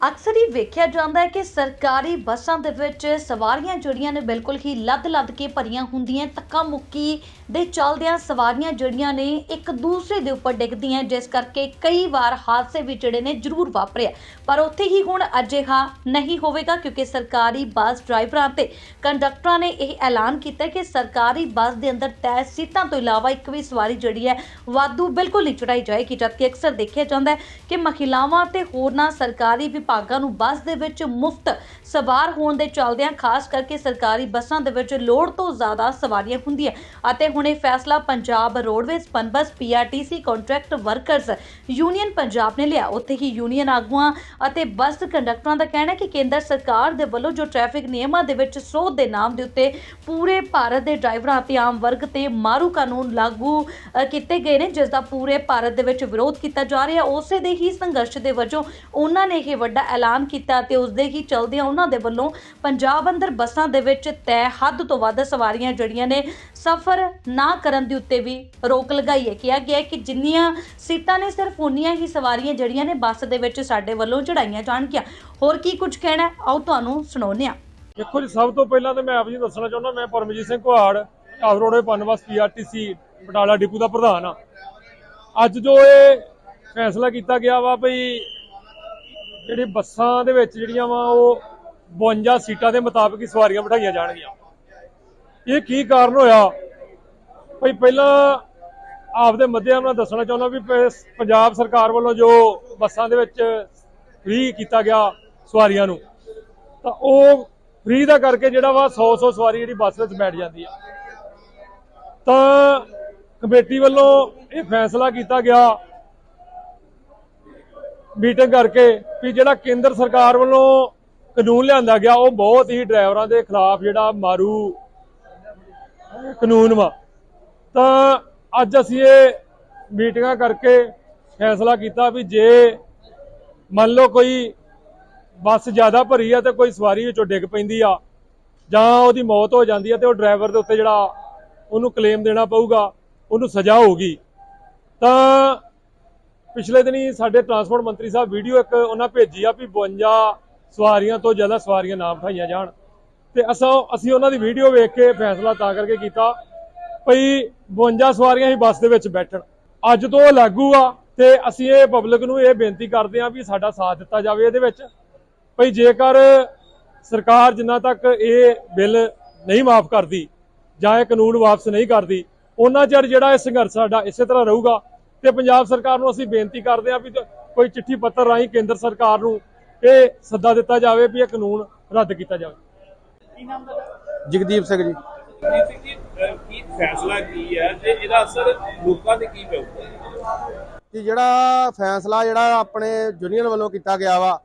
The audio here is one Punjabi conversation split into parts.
ਅਕਸਰ ਹੀ ਵੇਖਿਆ ਜਾਂਦਾ ਹੈ ਕਿ ਸਰਕਾਰੀ ਬੱਸਾਂ ਦੇ ਵਿੱਚ ਸਵਾਰੀਆਂ ਜਿਹੜੀਆਂ ਨੇ ਬਿਲਕੁਲ ਹੀ ਲੱਦ-ਲੱਦ ਕੇ ਭਰੀਆਂ ਹੁੰਦੀਆਂ ਧੱਕਾ ਮੁੱਕੀ ਦੇ ਚੱਲਦਿਆਂ ਸਵਾਰੀਆਂ ਜਿਹੜੀਆਂ ਨੇ ਇੱਕ ਦੂਸਰੇ ਦੇ ਉੱਪਰ ਡਿੱਗਦੀਆਂ ਜਿਸ ਕਰਕੇ ਕਈ ਵਾਰ ਹਾਦਸੇ ਵੀ ਜਿਹੜੇ ਨੇ ਜ਼ਰੂਰ ਵਾਪਰਿਆ ਪਰ ਉੱਥੇ ਹੀ ਹੁਣ ਅਜਿਹਾ ਨਹੀਂ ਹੋਵੇਗਾ, ਕਿਉਂਕਿ ਸਰਕਾਰੀ ਬੱਸ ਡਰਾਈਵਰਾਂ ਤੇ ਕੰਡਕਟਰਾਂ ਨੇ ਇਹ ਐਲਾਨ ਕੀਤਾ ਕਿ ਸਰਕਾਰੀ ਬੱਸ ਦੇ ਅੰਦਰ ਤੈਅ ਸੀਟਾਂ ਤੋਂ ਇਲਾਵਾ ਇੱਕ ਵੀ ਸਵਾਰੀ ਜਿਹੜੀ ਹੈ, ਵਾਧੂ ਬਿਲਕੁਲ ਨਹੀਂ ਚੜਾਈ ਜਾਏਗੀ, ਜਦਕਿ ਅਕਸਰ ਦੇਖਿਆ ਜਾਂਦਾ ਹੈ ਕਿ ਮਹਿਲਾਵਾਂ ਤੇ ਹੋਰਨਾਂ ਸਰਕਾਰੀ ਵਿਭਾਗਾਂ ਨੂੰ ਬੱਸ ਦੇ ਵਿੱਚ ਮੁਫਤ ਸਵਾਰ ਹੋਣ ਦੇ ਚੱਲਦਿਆਂ, ਖਾਸ ਕਰਕੇ ਸਰਕਾਰੀ ਬੱਸਾਂ ਦੇ ਵਿੱਚ ਲੋੜ ਤੋਂ ਜ਼ਿਆਦਾ ਸਵਾਰੀਆਂ ਹੁੰਦੀਆਂ ਅਤੇ ਹੁਣ ਇਹ ਫੈਸਲਾ Punjab roadways Punbus PRTC contract workers union Punjab ਨੇ ਲਿਆ। ਉੱਥੇ ਹੀ ਯੂਨੀਅਨ ਆਗੂਆਂ ਅਤੇ ਬੱਸ ਕੰਡਕਟਰਾਂ ਦਾ ਕਹਿਣਾ ਹੈ ਕਿ ਕੇਂਦਰ ਸਰਕਾਰ ਦੇ ਵੱਲੋਂ ਜੋ ਟ੍ਰੈਫਿਕ ਨਿਯਮਾਂ ਦੇ ਵਿੱਚ ਸੋਧ ਦੇ ਨਾਮ ਦੇ ਉੱਤੇ ਪੂਰੇ ਭਾਰਤ ਦੇ ਡਰਾਈਵਰਾਂ ਅਤੇ ਆਮ ਵਰਗ ਤੇ ਮਾਰੂ ਕਾਨੂੰਨ ਲਾਗੂ ਕੀਤੇ ਗਏ ਨੇ, ਜਿਸ ਦਾ ਪੂਰੇ ਭਾਰਤ ਦੇ ਵਿੱਚ ਵਿਰੋਧ ਕੀਤਾ ਜਾ ਰਿਹਾ। ਉਸੇ ਦੇ ਹੀ ਸੰਘਰਸ਼ ਦੇ ਵਜੋਂ ਉਹਨਾਂ ਨੇ ਇਹ ਵੱਡਾ ਐਲਾਨ ਕੀਤਾ ਤੇ ਉਸ ਦੇ ਹੀ ਚਲਦਿਆਂ ਉਹਨਾਂ ਦੇ ਵੱਲੋਂ ਪੰਜਾਬ ਅੰਦਰ ਬੱਸਾਂ ਦੇ ਵਿੱਚ ਤੈਅ ਹੱਦ ਤੋਂ ਵੱਧ ਸਵਾਰੀਆਂ ਜਿਹੜੀਆਂ ਨੇ ਸਫ਼ਰ ਨਾ ਕਰਨ ਦੇ ਉੱਤੇ ਵੀ ਰੋਕ ਲਗਾਈ ਹੈ। ਕਿਹਾ ਗਿਆ ਕਿ ਜਿੰਨੀਆਂ ਸੀਟਾਂ ਨੇ ਸਿਰਫ ਉਨੀਆਂ ਹੀ ਸਵਾਰੀਆਂ ਜਿਹੜੀਆਂ ਨੇ ਬੱਸ ਦੇ ਵਿੱਚ ਸਾਡੇ ਵੱਲੋਂ ਚੜਾਈਆਂ ਜਾਣਗੀਆਂ। ਹੋਰ ਕੀ ਕੁਝ ਕਹਿਣਾ ਆਓ ਤੁਹਾਨੂੰ ਸੁਣਾਉਂਦੇ ਹਾਂ। ਦੇਖੋ ਜੀ, ਸਭ ਤੋਂ ਪਹਿਲਾਂ ਤਾਂ ਮੈਂ ਆਪ ਜੀ ਦੱਸਣਾ ਚਾਹੁੰਦਾ, ਮੈਂ ਪਰਮਜੀਤ ਸਿੰਘ ਕੁਹਾੜ ਆਵਰੋੜੇ ਪਨਵਸ ਪੀਆਰਟੀਸੀ ਬਟਾਲਾ ਡਿਪੂ ਦਾ ਪ੍ਰਧਾਨ ਆ ਅੱਜ ਜੋ ਇਹ ਫੈਸਲਾ ਕੀਤਾ ਗਿਆ ਵਾ ਭਈ ਜਿਹੜੀ ਬੱਸਾਂ ਦੇ ਵਿੱਚ ਜਿਹੜੀਆਂ ਵਾ ਉਹ 52 ਸੀਟਾਂ ਦੇ ਮੁਤਾਬਕ ਹੀ ਸਵਾਰੀਆਂ ਬਿਠਾਈਆਂ ਜਾਣਗੀਆਂ। ਇਹ ਕੀ ਕਾਰਨ ਹੋਇਆ? ਭਈ ਪਹਿਲਾਂ ਆਪਦੇ ਮੱਧਿਆਂ ਨਾਲ ਦੱਸਣਾ ਚਾਹੁੰਦਾ ਵੀ ਪ- ਪੰਜਾਬ ਸਰਕਾਰ ਵੱਲੋਂ ਜੋ ਬੱਸਾਂ ਦੇ ਵਿੱਚ ਫ੍ਰੀ ਕੀਤਾ ਗਿਆ ਸਵਾਰੀਆਂ ਨੂੰ, ਤਾਂ ਉਹ ਫ੍ਰੀ ਦਾ ਕਰਕੇ ਜਿਹੜਾ ਵਾ 100 100 ਸਵਾਰੀ ਜਿਹੜੀ ਬੱਸ ਵਿੱਚ ਬੈਠ ਜਾਂਦੀ ਆ। ਤਾਂ ਕਮੇਟੀ ਵੱਲੋਂ ਇਹ ਫੈਸਲਾ ਕੀਤਾ ਗਿਆ ਮੀਟਿੰਗ ਕਰਕੇ ਵੀ ਜਿਹੜਾ ਕੇਂਦਰ ਸਰਕਾਰ ਵੱਲੋਂ ਕਾਨੂੰਨ ਲਿਆਂਦਾ ਗਿਆ, ਉਹ ਬਹੁਤ ਹੀ ਡਰਾਈਵਰਾਂ ਦੇ ਖਿਲਾਫ ਜਿਹੜਾ ਮਾਰੂ ਕਾਨੂੰਨ ਵਾ। ਤਾਂ ਅੱਜ ਅਸੀਂ ਇਹ ਮੀਟਿੰਗਾਂ ਕਰਕੇ ਫੈਸਲਾ ਕੀਤਾ ਵੀ ਜੇ ਮੰਨ ਲਓ ਕੋਈ ਬੱਸ ਜ਼ਿਆਦਾ ਭਰੀ ਆ ਤੇ ਕੋਈ ਸਵਾਰੀ ਵਿੱਚੋਂ ਡਿੱਗ ਪੈਂਦੀ ਆ, ਜਾਂ ਉਹਦੀ ਮੌਤ ਹੋ ਜਾਂਦੀ ਆ ਤੇ ਉਹ ਡਰਾਈਵਰ ਦੇ ਉੱਤੇ ਜਿਹੜਾ ਉਹਨੂੰ ਕਲੇਮ ਦੇਣਾ ਪਊਗਾ, ਉਹਨੂੰ ਸਜ਼ਾ ਹੋਊਗੀ। ਤਾਂ ਪਿਛਲੇ ਦਿਨੀ ਸਾਡੇ ਟਰਾਂਸਪੋਰਟ ਮੰਤਰੀ ਸਾਹਿਬ ਵੀਡੀਓ ਇੱਕ ਉਹਨਾਂ ਭੇਜੀ ਆ ਵੀ 52 ਸਵਾਰੀਆਂ ਤੋਂ ਜ਼ਿਆਦਾ ਸਵਾਰੀਆਂ ਨਾ ਬਿਠਾਈਆਂ ਜਾਣ। ਤੇ ਅਸਾਂ ਅਸੀਂ ਉਹਨਾਂ ਦੀ ਵੀਡੀਓ ਵੇਖ ਕੇ ਫੈਸਲਾ ਤਾਂ ਕਰਕੇ ਕੀਤਾ। ਭਈ 52 ਸਵਾਰੀਆਂ ਹੀ ਬੱਸ ਦੇ ਵਿੱਚ ਬੈਠਣ। ਅੱਜ ਤੋਂ ਉਹ ਲਾਗੂ ਆ ਤੇ ਅਸੀਂ ਇਹ ਪਬਲਿਕ ਨੂੰ ਇਹ ਬੇਨਤੀ ਕਰਦੇ ਹਾਂ ਵੀ ਸਾਡਾ ਸਾਥ ਦਿੱਤਾ ਜਾਵੇ ਇਹਦੇ ਵਿੱਚ। ਭਈ ਜੇਕਰ ਸਰਕਾਰ ਜਿੰਨਾ ਤੱਕ ਇਹ ਬਿੱਲ ਨਹੀਂ ਮਾਫ ਕਰਦੀ ਜਾਂ ਇਹ ਕਾਨੂੰਨ ਵਾਪਸ ਨਹੀਂ ਕਰਦੀ, ਉਹਨਾਂ ਚਿਰ ਜਿਹੜਾ ਇਹ ਸੰਘਰਸ਼ ਸਾਡਾ ਇਸੇ ਤਰ੍ਹਾਂ ਰਹੂਗਾ। ਤੇ ਪੰਜਾਬ ਸਰਕਾਰ ਨੂੰ ਅਸੀਂ ਬੇਨਤੀ ਕਰਦੇ ਹਾਂ ਵੀ ਕੋਈ ਚਿੱਠੀ ਪੱਤਰ ਰਾਹੀਂ ਕੇਂਦਰ ਸਰਕਾਰ ਨੂੰ ਇਹ ਸੱਦਾ ਦਿੱਤਾ ਜਾਵੇ ਵੀ ਇਹ ਕਾਨੂੰਨ ਰੱਦ ਕੀਤਾ ਜਾਵੇ। ਜਗਦੀਪ ਸਿੰਘ ਜੀ। ਜੀ ਜੀ ਕੀ ਫੈਸਲਾ ਕੀ ਹੈ ਤੇ ਇਹਦਾ ਅਸਰ ਲੋਕਾਂ ਤੇ ਕੀ ਪਊਗਾ? ਕਿ ਜਿਹੜਾ ਫੈਸਲਾ ਜਿਹੜਾ ਆਪਣੇ ਯੂਨੀਅਨ ਵੱਲੋਂ ਕੀਤਾ ਗਿਆ ਵਾ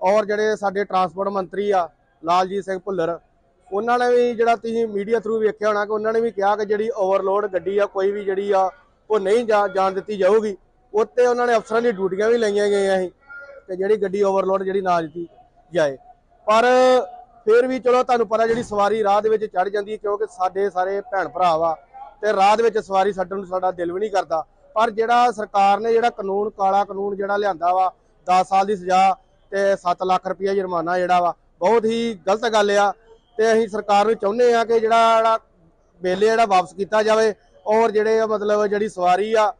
ਔਰ ਜਿਹੜੇ ਸਾਡੇ ਟਰਾਂਸਪੋਰਟ ਮੰਤਰੀ ਆ, ਲਾਲਜੀਤ ਸਿੰਘ ਭੁੱਲਰ, ਉਹਨਾਂ ਨੇ ਵੀ ਜਿਹੜਾ ਤੁਸੀਂ ਮੀਡੀਆ ਥਰੂ ਵੇਖਿਆ ਹੋਣਾ ਕਿ ਉਹਨਾਂ ਨੇ ਵੀ ਕਿਹਾ ਕਿ ਜਿਹੜੀ ਓਵਰਲੋਡ ਗੱਡੀ ਆ, ਕੋਈ ਵੀ ਜਿਹੜੀ ਆ, ਉਹ ਨਹੀਂ ਜਾ- ਜਾਣ ਦਿੱਤੀ ਜਾਊਗੀ। ਉੱਤੇ ਉਹਨਾਂ ਨੇ ਅਫਸਰਾਂ ਦੀ ਡਿਊਟੀਆਂ ਵੀ ਲਈਆਂ ਗਈਆਂ ਸੀ ਕਿ ਜਿਹੜੀ ਗੱਡੀ ਓਵਰਲੋਡ ਜਿਹੜੀ ਨਾ ਦਿੱਤੀ ਜਾਏ। ਪਰ ਫਿਰ ਵੀ ਚਲੋ ਤੁਹਾਨੂੰ ਪਤਾ ਜਿਹੜੀ ਸਵਾਰੀ ਰਾਹ ਦੇ ਵਿੱਚ ਚੜ ਜਾਂਦੀ ਹੈ, ਕਿਉਂਕਿ ਸਾਡੇ ਸਾਰੇ ਭੈਣ ਭਰਾ ਵਾ ਤੇ ਰਾਹ ਦੇ ਵਿੱਚ ਸਵਾਰੀ ਛੱਡਣ ਨੂੰ ਸਾਡਾ ਦਿਲ ਵੀ ਨਹੀਂ ਕਰਦਾ। ਪਰ ਜਿਹੜਾ ਸਰਕਾਰ ਨੇ ਜਿਹੜਾ ਕਾਨੂੰਨ, ਕਾਲਾ ਕਾਨੂੰਨ ਜਿਹੜਾ ਲਿਆਂਦਾ ਵਾ 10 ਸਾਲ ਦੀ ਸਜ਼ਾ ਤੇ 7 ਲੱਖ ਰੁਪਇਆ ਜੁਰਮਾਨਾ ਜਿਹੜਾ ਵਾ, ਬਹੁਤ ਹੀ ਗਲਤ ਗੱਲ ਆ ਤੇ ਅਸੀਂ ਸਰਕਾਰ ਨੂੰ ਚਾਹੁੰਦੇ ਆ ਕਿ ਜਿਹੜਾ ਜਿਹੜਾ ਜਿਹੜਾ ਵਾਪਸ ਕੀਤਾ ਜਾਵੇ ਔਰ ਜਿਹੜੇ ਮਤਲਬ ਜਿਹੜੀ ਸਵਾਰੀ ਆ,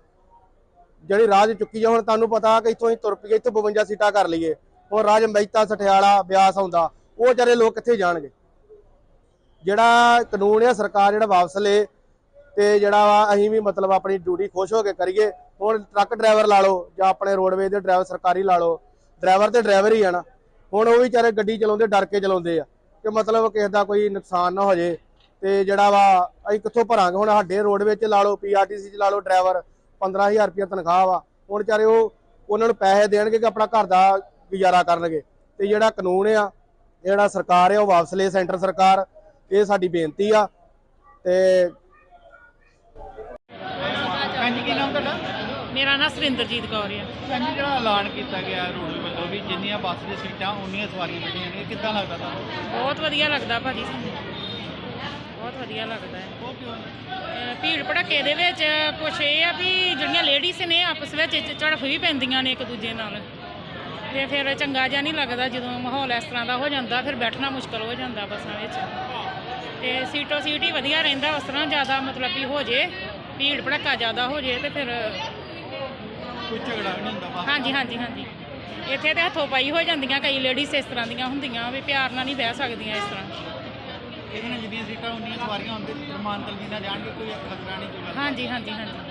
ਜਿਹੜੀ ਰਾਹ ਚੁੱਕੀ ਆ ਹੁਣ ਤੁਹਾਨੂੰ ਪਤਾ ਕਿ ਇੱਥੋਂ ਅਸੀਂ ਤੁਰ ਪਈਏ, ਇੱਥੋਂ 52 ਸੀਟਾਂ ਕਰ ਲਈਏ। ਔਰ ਰਾਜ ਮਹਿਤਾ, ਸਠਿਆਲਾ, ਬਿਆਸ ਆਉਂਦਾ। ਉਹ ਵਿਚਾਰੇ ਲੋਕ ਕਿੱਥੇ ਜਾਣਗੇ? ਜਿਹੜਾ ਕਾਨੂੰਨ ਆ, ਸਰਕਾਰ ਜਿਹੜਾ ਵਾਪਸ ਲੇ ਤੇ ਜਿਹੜਾ ਵਾ ਅਸੀਂ ਵੀ ਮਤਲਬ ਆਪਣੀ ਡਿਊਟੀ ਖੁਸ਼ ਹੋ ਕੇ ਕਰੀਏ। ਹੁਣ ਟਰੱਕ ਡਰਾਈਵਰ ਲਾ ਲਓ ਜਾਂ ਆਪਣੇ ਰੋਡਵੇਜ਼ ਦੇ ਡਰਾਈਵਰ ਸਰਕਾਰੀ ਲਾ ਲਓ। ਡਰਾਈਵਰ ਤੇ ਡਰਾਈਵਰ ਹੀ ਆ ਨਾ। ਹੁਣ ਉਹ ਵੀ ਵਿਚਾਰੇ ਗੱਡੀ ਚਲਾਉਂਦੇ, ਡਰ ਕੇ ਚਲਾਉਂਦੇ ਆ ਕਿ ਮਤਲਬ ਕਿਸੇ ਦਾ ਕੋਈ ਨੁਕਸਾਨ ਨਾ ਹੋ ਜੇ। ਤੇ ਜਿਹੜਾ ਵਾ ਅਸੀਂ ਕਿੱਥੋਂ ਭਰਾਂਗੇ? ਹੁਣ ਸਾਡੇ ਰੋਡਵੇਜ਼ ਚ ਲਾ ਲਓ ਪੀਆਰਟੀਸੀ ਚ ਲਾ ਲਓ ਡਰਾਈਵਰ 15000 ਰੁਪਏ ਤਨਖਾਹ ਵਾ। ਹੁਣ ਵਿਚਾਰੇ ਉਹ, ਉਹਨਾਂ ਨੂੰ ਪੈਸੇ ਦੇਣਗੇ ਕਿ ਆਪਣਾ ਘਰ ਦਾ ਗੁਜ਼ਾਰਾ ਕਰਨਗੇ। ਤੇ ਜਿਹੜਾ ਕਾਨੂੰਨ ਆ ਜਿਹੜਾ ਸਰਕਾਰ ਆ ਉਹ ਵਾਪਸ ਲਏ ਸੈਂਟਰ ਸਰਕਾਰ ਇਹ ਸਾਡੀ ਬੇਨਤੀ ਆ ਤੇ ਹਾਂਜੀ ਕੀ ਨਾਮ ਤੁਹਾਡਾ? ਮੇਰਾ ਨਾਮ ਸੁਰਿੰਦਰਜੀਤ ਕੌਰ ਆ ਹਾਂਜੀ ਜਿਹੜਾ ਐਲਾਨ ਕੀਤਾ ਗਿਆ ਰੋਡਵੇ ਵੱਲੋਂ ਵੀ ਜਿੰਨੀਆਂ ਬੱਸ ਦੀਆਂ ਸੀਟਾਂ ਉਨੀਆਂ ਸਵਾਰੀਆਂ ਬੈਠੀਆਂ ਨੇ ਕਿੱਦਾਂ ਲੱਗਦਾ ਤੁਹਾਨੂੰ? ਬਹੁਤ ਵਧੀਆ ਲੱਗਦਾ ਭਾਜੀ ਸਾਨੂੰ। ਬਹੁਤ ਵਧੀਆ ਲੱਗਦਾ ਹੈ। ਉਹ ਕਿਉਂ ਅਹ ਭੀੜ ਭੜੱਕੇ ਦੇ ਵਿੱਚ ਕੁਛ ਇਹ ਆ ਵੀ ਜਿਹੜੀਆਂ ਲੇਡੀਜ਼ ਨੇ ਆਪਸ ਵਿੱਚ ਝੜਫ ਵੀ ਪੈਂਦੀਆਂ ਨੇ ਇੱਕ ਦੂਜੇ ਨਾਲ। ਤੇ ਫਿਰ ਚੰਗਾ ਜਿਹਾ ਨਹੀਂ ਲੱਗਦਾ ਜਦੋਂ ਮਾਹੌਲ ਇਸ ਤਰ੍ਹਾਂ ਦਾ ਹੋ ਜਾਂਦਾ ਫਿਰ ਬੈਠਣਾ ਮੁਸ਼ਕਲ ਹੋ ਜਾਂਦਾ ਬੱਸਾਂ ਵਿੱਚ। ਤੇ ਸੀਟੋ ਸੀਟ ਹੀ ਵਧੀਆ ਰਹਿੰਦਾ ਉਸ ਤਰ੍ਹਾਂ ਜ਼ਿਆਦਾ ਮਤਲਬ ਵੀ ਹੋ ਜੇ ਭੀੜ ਭੜੱਕਾ ਜ਼ਿਆਦਾ ਹੋ ਜੇ ਤੇ ਫਿਰ ਕੋਈ ਝਗੜਾ ਨਹੀਂ ਹੁੰਦਾ ਹਾਂਜੀ ਹਾਂਜੀ ਹਾਂਜੀ। ਇੱਥੇ ਤੇ ਹੱਥੋਂ ਪਾਈ ਹੋ ਜਾਂਦੀਆਂ ਕਈ ਲੇਡੀਜ਼ ਇਸ ਤਰ੍ਹਾਂ ਦੀਆਂ ਹੁੰਦੀਆਂ ਵੀ ਪਿਆਰ ਨਾਲ ਨਹੀਂ ਬਹਿ ਸਕਦੀਆਂ ਇਸ ਤਰ੍ਹਾਂ। ਇਹਦੇ ਨਾਲ ਜਿੰਨੀਆਂ ਸੀਟਾਂ ਉਨੀਆਂ ਸਵਾਰੀਆਂ ਹੁੰਦੇ ਰਮਾਨ ਤਲਵੀ ਨਾਲ ਜਾਣਗੇ ਕੋਈ ਖਤਰਾ ਨਹੀਂ ਹਾਂਜੀ ਹਾਂਜੀ ਹਾਂਜੀ।